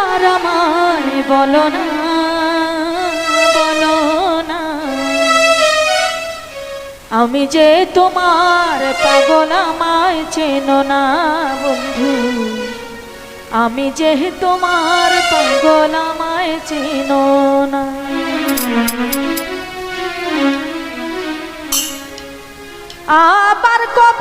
তার আমায় বলো না বলো না। আমি যে তোমার পাগল আমায় চেনো না বন্ধু, আমি যে তোমার পাগল আমায় চেনো না। আবার কবে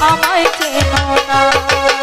আমায় চেনো না।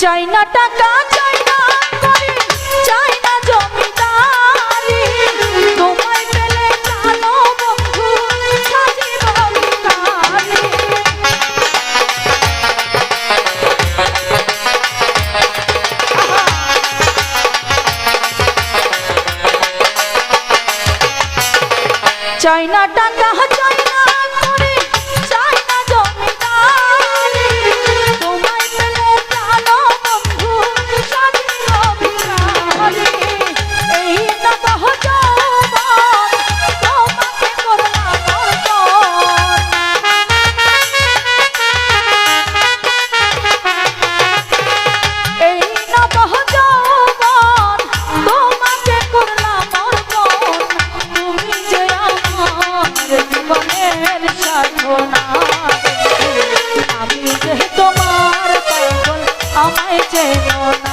চাই না টাকা, চাই না চাই না জমিদারি। তোমায় পেলে কালো বন্ধু চাই না টাকা Señor.